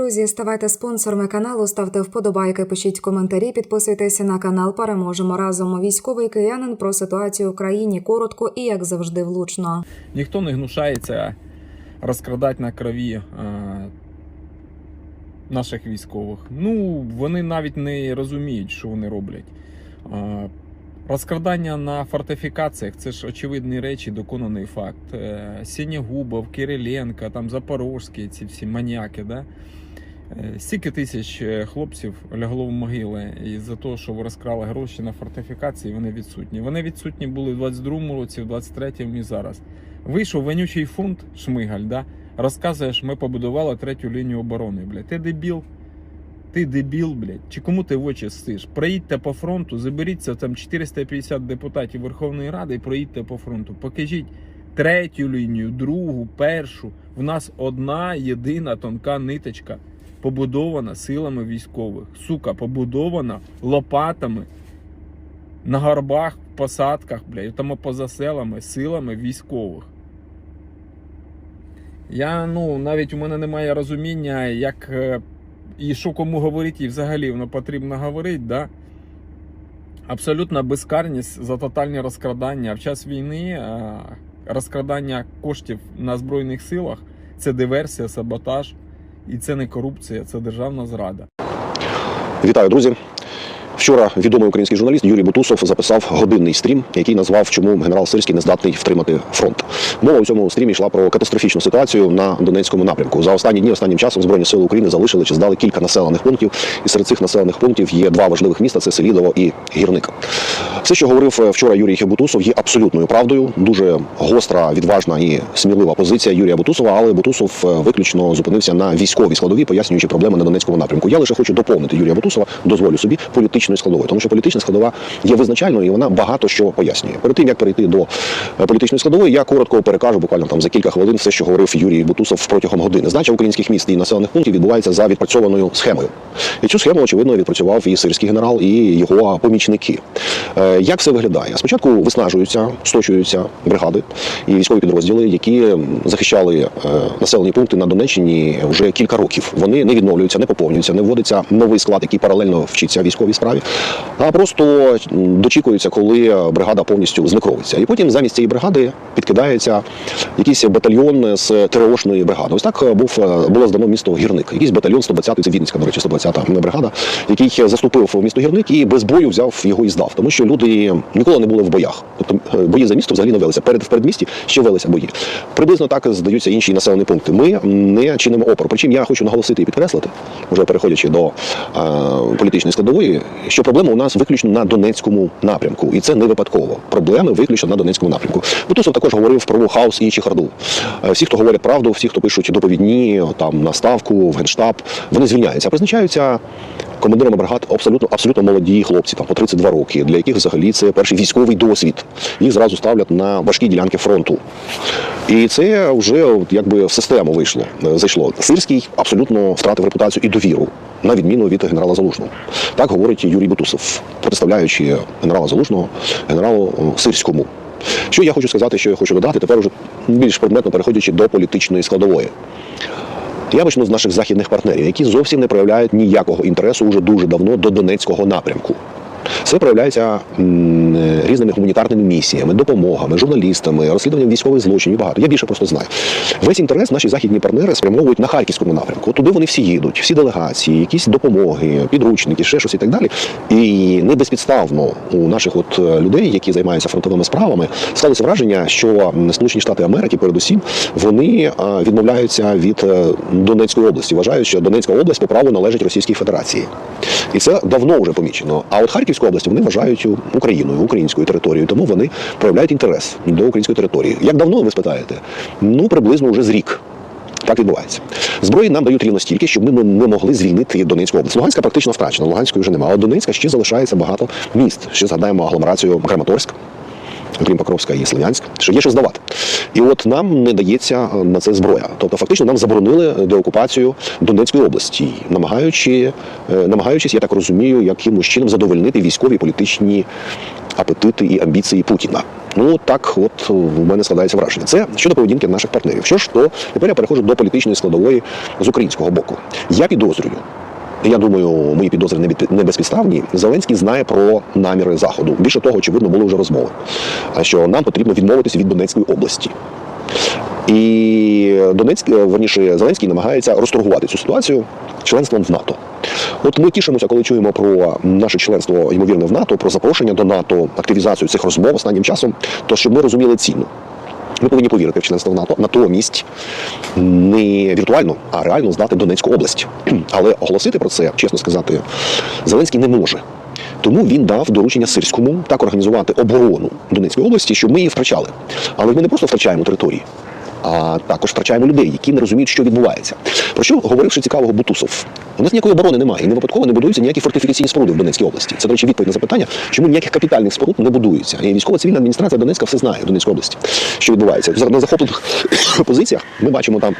друзі, ставайте спонсорами каналу, ставте вподобайки, пишіть коментарі, підписуйтеся на канал. Переможемо разом. Військовий киянин про ситуацію в країні коротко і як завжди влучно. Ніхто не гнушається розкрадати на крові е, наших військових. Ну, вони навіть не розуміють, що вони роблять. Е, розкрадання на фортифікаціях це ж очевидні речі, доконаний факт. Е, Сінєгубов, Кириленко, там Запорожські, ці всі маніяки, да? Е, Стільки тисяч е, хлопців лягло в могили із-за того, що ви розкрали гроші на фортифікації, вони відсутні. Вони відсутні були в 22-му році, в 23-му і зараз. Вийшов вонючий фунт Шмигаль, да? розказуєш, ми побудували третю лінію оборони. Блядь. Ти дебіл? Ти дебіл, блядь. Чи кому ти в очі стиш? Проїдьте по фронту, заберіться там 450 депутатів Верховної Ради і проїдьте по фронту. Покажіть третю лінію, другу, першу. В нас одна єдина тонка ниточка, побудована силами військових. Сука, побудована лопатами на горбах, посадках, блядь, тому поза селами, силами військових. Я, ну, навіть у мене немає розуміння, як е, і що кому говорити, і взагалі воно потрібно говорити, да? Абсолютна безкарність за тотальні розкрадання. В час війни е, розкрадання коштів на Збройних силах це диверсія, саботаж, і це не корупція, це державна зрада. Вітаю, друзі. Вчора відомий український журналіст Юрій Бутусов записав годинний стрім, який назвав, чому генерал Сирський не здатний втримати фронт. Мова у цьому стрімі йшла про катастрофічну ситуацію на Донецькому напрямку. За останні дні, останнім часом Збройні сили України залишили чи здали кілька населених пунктів, і серед цих населених пунктів є два важливих міста: це Селідово і Гірник. Все, що говорив вчора Юрій Бутусов, є абсолютною правдою. Дуже гостра, відважна і смілива позиція Юрія Бутусова, але Бутусов е, виключно зупинився на військовій складовій, пояснюючи проблеми на Донецькому напрямку. Я лише хочу доповнити Юрія Бутусова, дозволю собі політичною складовою, тому що політична складова є визначальною і вона багато що пояснює. Перед тим як перейти до е, політичної складової, я коротко перекажу буквально там за кілька хвилин все, що говорив Юрій Бутусов протягом години. Здача українських міст і населених пунктів відбувається за відпрацьованою схемою. І цю схему очевидно відпрацював і сирський генерал, і його помічники. Е, Як все виглядає? Спочатку виснажуються, сточуються бригади і військові підрозділи, які захищали е, населені пункти на Донеччині вже кілька років. Вони не відновлюються, не поповнюються, не вводиться новий склад, який паралельно вчиться військовій справі, а просто дочікується, коли бригада повністю знекровиться. І потім замість цієї бригади підкидається якийсь батальйон з ТРОшної бригади. Ось так е, був е, було здано місто Гірник. Якийсь батальйон 120 це Вінницька, до речі, 120-та бригада, який заступив в місто Гірник і без бою взяв його і здав, тому що люди ніколи не були в боях. Е, бої за місто взагалі не велися. Перед в передмісті ще велися бої. Приблизно так здаються інші населені пункти. Ми не чинимо опору. Причому я хочу наголосити і підкреслити, вже переходячи до е, політичної складової, що проблема у нас виключно на Донецькому напрямку, і це не випадково. Проблеми виключно на Донецькому напрямку. Бутусов також говорив про хаос і чехарду. Е, Всі, хто говорять правду, всі, хто пишуть доповідні там на ставку, в генштаб, вони звільняються, а призначаються. Командирами бригад абсолютно абсолютно молоді хлопці, там по 32 роки, для яких взагалі це перший військовий досвід. Їх зразу ставлять на важкі ділянки фронту. І це вже якби в систему вийшло, е, зайшло. Сирський абсолютно втратив репутацію і довіру, на відміну від генерала Залужного. Так говорить Юрій Бутусов, протиставляючи генерала Залужного генералу е, Сирському. Що я хочу сказати, що я хочу додати, тепер уже більш предметно переходячи до політичної складової. Я почну з наших західних партнерів, які зовсім не проявляють ніякого інтересу уже дуже давно до Донецького напрямку. Це проявляється е, різними гуманітарними місіями, допомогами, журналістами, розслідуванням військових злочинів. Багато. Я більше просто знаю. Весь інтерес наші західні партнери спрямовують на харківському напрямку. От Туди вони всі їдуть, всі делегації, якісь допомоги, підручники, ще щось і так далі. І не безпідставно у наших от е, людей, які займаються фронтовими справами, склалося враження, що Сполучені Штати Америки, передусім, вони відмовляються від е, Донецької області, вважають, що Донецька область по праву належить Російській Федерації. І це давно вже помічено. А от Харківську області вони вважають Україною, українською територією, тому вони проявляють інтерес до української території. Як давно ви спитаєте? Ну приблизно вже з рік. Так відбувається. Зброї нам дають рівно стільки, щоб ми не могли звільнити Донецьку область. Луганська практично втрачена, Луганської вже немає. А Донецька ще залишається багато міст. Ще згадаємо агломерацію Краматорськ. Крім Покровська і Слов'янськ, що є що здавати. І от нам не дається е, на це зброя. Тобто, фактично, нам заборонили деокупацію Донецької області, намагаючи, е, намагаючись, я так розумію, якимось чином задовольнити військові політичні апетити і амбіції Путіна. Ну так, от в мене складається враження. Це щодо поведінки наших партнерів. Що ж, то тепер я переходжу до політичної складової з українського боку. Я підозрюю. Я думаю, мої підозри не безпідставні. Зеленський знає про наміри заходу. Більше того, очевидно, були вже розмови. Що нам потрібно відмовитися від Донецької області. І Донецьк, е, верніше, Зеленський намагається розторгувати цю ситуацію членством в НАТО. От ми тішимося, коли чуємо про наше членство ймовірне в НАТО, про запрошення до НАТО, активізацію цих розмов останнім часом. То щоб ми розуміли ціну. Ми повинні повірити в членство в НАТО, натомість не віртуально, а реально здати Донецьку область. Але оголосити про це, чесно сказати, Зеленський не може. Тому він дав доручення Сирському так організувати оборону Донецької області, щоб ми її втрачали. Але ми не просто втрачаємо території, а також втрачаємо людей, які не розуміють, що відбувається. Про що говоривши цікавого Бутусов? У нас ніякої оборони немає, і не випадково не будуються ніякі фортифікаційні споруди в Донецькій області. Це, до речі, відповідь на запитання, чому ніяких капітальних споруд не будується. І військова цивільна адміністрація Донецька все знає в Донецькій області, що відбувається. На захоплених позиціях ми бачимо там.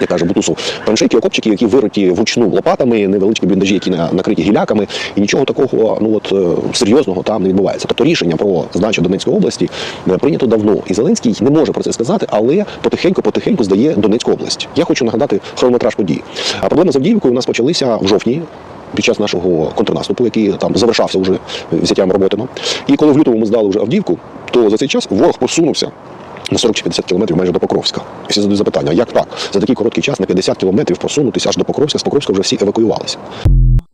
Як каже Бутусов, траншейки, окопчики, які вириті вручну лопатами, невеличкі бліндажі, які на- накриті гіляками, і нічого такого ну от е, серйозного там не відбувається. Тобто рішення про здачу Донецької області е, прийнято давно. І Зеленський не може про це сказати, але потихеньку, потихеньку здає Донецьку область. Я хочу нагадати хронометраж подій. А проблеми з Авдіївкою у нас почалися в жовтні. Під час нашого контрнаступу, який там завершався вже взяттям Роботино. І коли в лютому ми здали вже Авдіївку, то за цей час ворог посунувся на 40 чи 50 кілометрів майже до Покровська. І всі задають запитання, як так? За такий короткий час на 50 кілометрів просунутися аж до Покровська, з Покровська вже всі евакуювалися.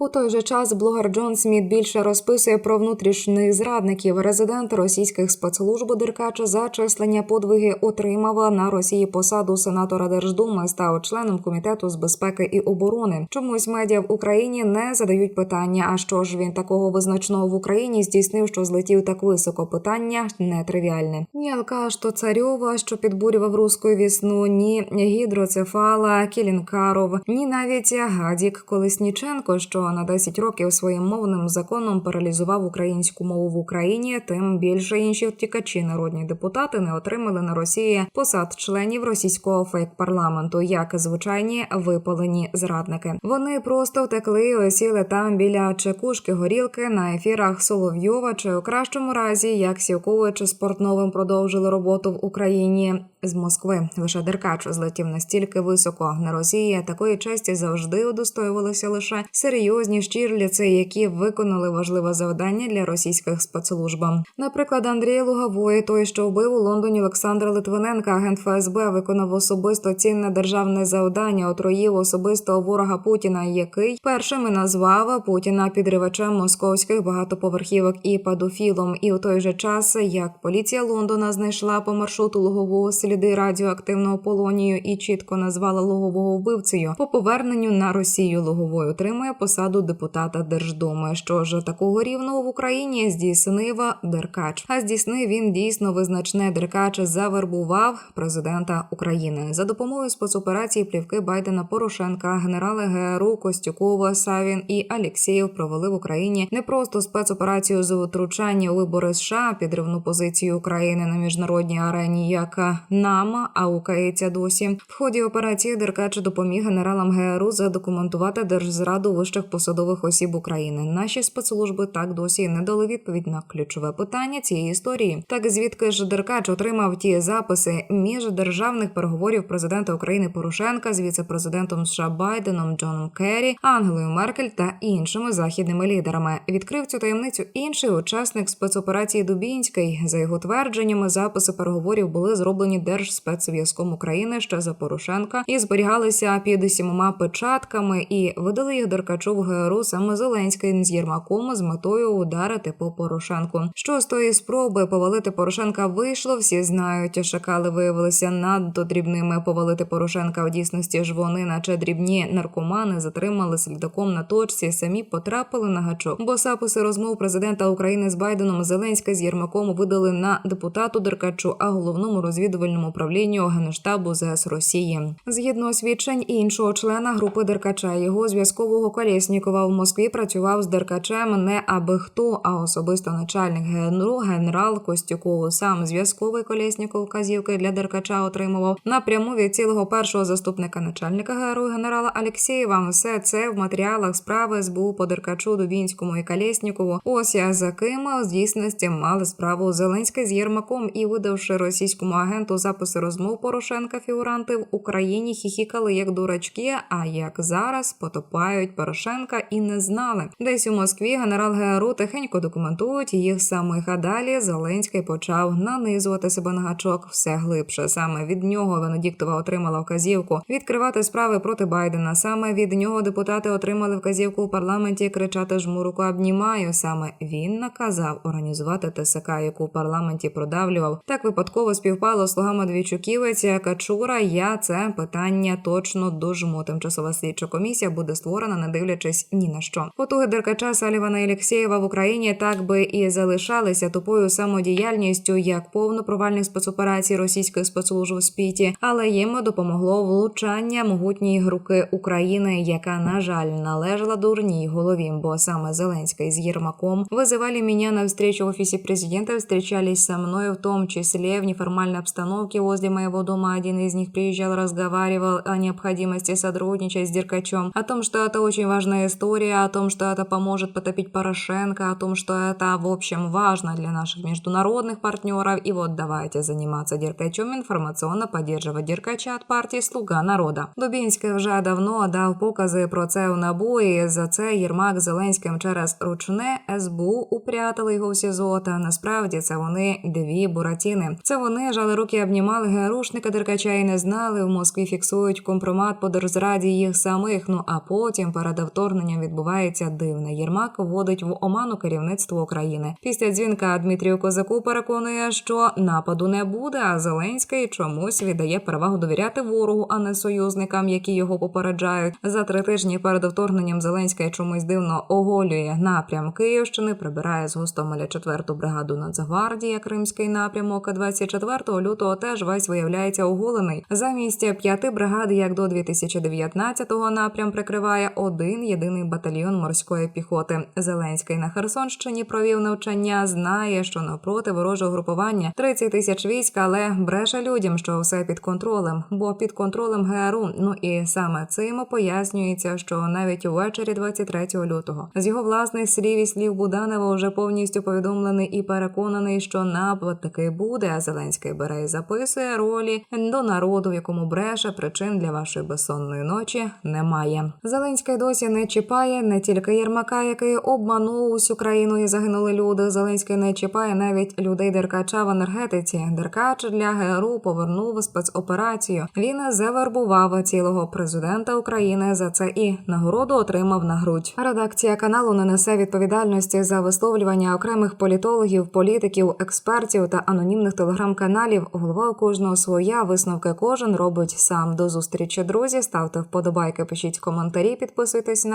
У той же час блогер Джон Сміт більше розписує про внутрішніх зрадників. Резидент російських спецслужб Деркач за числення подвиги отримав на Росії посаду сенатора Держдуми, став членом комітету з безпеки і оборони. Чомусь медіа в Україні не задають питання. А що ж він такого визначного в Україні здійснив, що злетів так високо? Питання нетривіальне. Ні Алкаш Царьова, що підбурював руську вісну, ні гідроцефала Кілінкаров, ні навіть Гадік Колесніченко, що на 10 років своїм мовним законом паралізував українську мову в Україні. Тим більше інші втікачі, народні депутати, не отримали на Росії посад членів російського фейк-парламенту, як звичайні випалені зрадники. Вони просто втекли і осіли там біля чекушки горілки на ефірах Соловйова, чи у кращому разі, як Сівкович з Портновим продовжили роботу в Україні з Москви. Лише Деркач злетів настільки високо на Росії. Такої честі завжди удостоювалися лише серйозні щирліці, які виконали важливе завдання для російських спецслужб. Наприклад, Андрій Луговой, той, що вбив у Лондоні Олександра Литвиненка, агент ФСБ, виконав особисто цінне державне завдання, отруїв особистого ворога Путіна, який першими назвав Путіна підривачем московських багатоповерхівок і падофілом. І у той же час, як поліція Лондона знайшла по маршруту лугового сліди радіоактивного полонію і чітко назвала лугового вбивцею, по поверненню на Росію луговой отримує посаду депутата Держдуми. Що ж такого рівного в Україні здійснив Деркач. А здійснив він дійсно визначне Деркач завербував президента України за допомогою спецоперації плівки Байдена Порошенка. Генерали ГРУ Костюкова, Савін і Алєксєєв провели в Україні не просто спецоперацію з втручання у вибори США, підривну позицію України на міжнародній арені, як нам, а укається досі. В ході операції Деркач допоміг генералам ГРУ задокументувати держзраду вищих посадових осіб України. Наші спецслужби так досі не дали відповідь на ключове питання цієї історії. Так звідки ж Деркач отримав ті записи міждержавних переговорів президента України Порошенка з віце-президентом США Байденом Джоном Керрі, Ангелою Меркель та іншими західними лідерами. Відкрив цю таємницю інший учасник спецоперації Дубінський. За його твердженнями, записи переговорів були зроблені Держспецзв'язком України ще за Порошенка і зберігалися під сімома печатками і видали їх Деркачу в ГРУ саме Зеленський з Єрмаком з метою ударити по Порошенку. Що з тої спроби повалити Порошенка вийшло, всі знають. Шакали виявилися надто дрібними. Повалити Порошенка в дійсності ж вони, наче дрібні наркомани, затримали слідаком на точці, самі потрапили на гачок. Бо записи розмов президента України з Байденом Зеленська з Єрмаком видали на депутату Деркачу, а головному розвідувальному управлінню Генштабу ЗС Росії. Згідно свідчень іншого члена групи Деркача, його зв'язкового Колєснікова в Москві працював з Деркачем не аби хто, а особисто начальник ГНРУ генерал Костюков. Сам зв'язковий Колєсніков вказівки для Деркача отримував напряму від цілого першого заступника начальника ГРУ генерала Алєксєєва. Все це в матеріалах справи СБУ по Деркачу, Дубінському і Колєснікову. Ось я за ким в дійсності мали справу Зеленський з Єрмаком і видавши російському агенту записи розмов Порошенка, фігуранти в Україні хіхікали як дурачки. А як зараз потопають Порошенка і не знали. Десь у Москві генерал ГРУ тихенько документують їх самих. А далі Зеленський почав нанизувати себе на гачок все глибше. Саме від нього Венедіктова отримала вказівку відкривати справи проти Байдена. Саме від нього депутати отримали вказівку у парламенті кричати жмуруку обнімаю. Саме він наказав організувати ТСК, яку в парламенті продавлював. Так випадково співпало з слугами Двічуківець Качура. Я це питання точно дожму. Тимчасова слідча комісія буде створена, не дивлячись ні на що. Потуги Деркача Салівана і Алєксєєва в Україні так би і залишалися тупою самодіяльністю як повно провальних спецоперацій російської спецслужби в спіті, але їм допомогло влучання могутньої руки України, яка на жаль належала дурній голові, бо саме Зеленський з Єрмаком вызывали меня на встречу в офисе президента, встречались со мной, в том числе в неформальной обстановке возле моего дома. Один из них приезжал, разговаривал о необходимости сотрудничать с Деркачем, о том, что это очень важная история, о том, что это поможет потопить Порошенко, о том, что это, в общем, важно для наших международных партнеров. И вот давайте заниматься Деркачем, информационно поддерживать Деркача от партии «Слуга народа». Дубінський вже давно дав покази про це у НАБУ, і за це Єрмак з Зеленським через ручне СБУ упрятали його в СІЗО. Та насправді це вони дві буратіни. Це вони жали руки, обнімали ГРУшника Деркача і не знали. В Москві фіксують компромат по держзраді їх самих. Ну а потім перед вторгненням відбувається дивне. Єрмак вводить в оману керівництво України. Після дзвінка Дмитрію Козаку переконує, що нападу не буде. А Зеленський чомусь віддає перевагу довіряти ворогу, а не союзникам, які його попереджають. За три тижні перед вторгненням Зеленський чомусь дивно оголює напрям Київщини, прибирає з Гостомеля 4-ту бригаду Нацгвардії, Кримський напрямок. 24 лютого теж весь виявляється оголений. Замість п'яти бригад, як до 2019-го напрям прикриває один єдиний батальйон морської піхоти. Зеленський на Херсонщині провів навчання. Знає, що навпроти ворожого групування 30 тисяч військ, але бреше людям, що все під контролем, бо під контролем ГРУ. Ну і саме цим пояснюється, що навіть увечері 23 лютого з його власних слів і слів Буданова вже повністю повідомлений і переконаний, що напад таки буде. Зеленський бере і записує ролі до народу, в якому бреше причин для вашої безсонної ночі немає. Зеленський досі не чіпає не тільки Єрмака, який обманув усю країну і загинули люди. Зеленський не чіпає навіть людей Деркача в енергетиці. Деркач для ГРУ повернув спецоперацію. Він завербував цілого президента України. За це і нагороду отримав на грудь. Редакція каналу не несе відповідальності за висловлювання окремих політологів, політиків, експертів та анонімних телеграм-каналів. Голова кожного своя висновки кожен робить сам. До зустрічі, друзі. Ставте вподобайки, пишіть коментарі, підписуйтесь